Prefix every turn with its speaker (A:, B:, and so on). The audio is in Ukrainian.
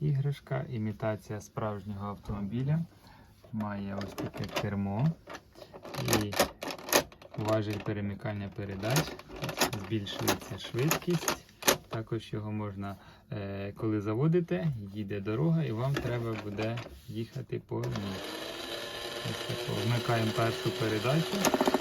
A: іграшка, імітація справжнього автомобіля. Має ось таке кермо і важіль перемикання передач. Збільшується швидкість. Також його можна, е, коли заводите, їде дорога і вам треба буде їхати по ній. Вмикаємо першу передачу.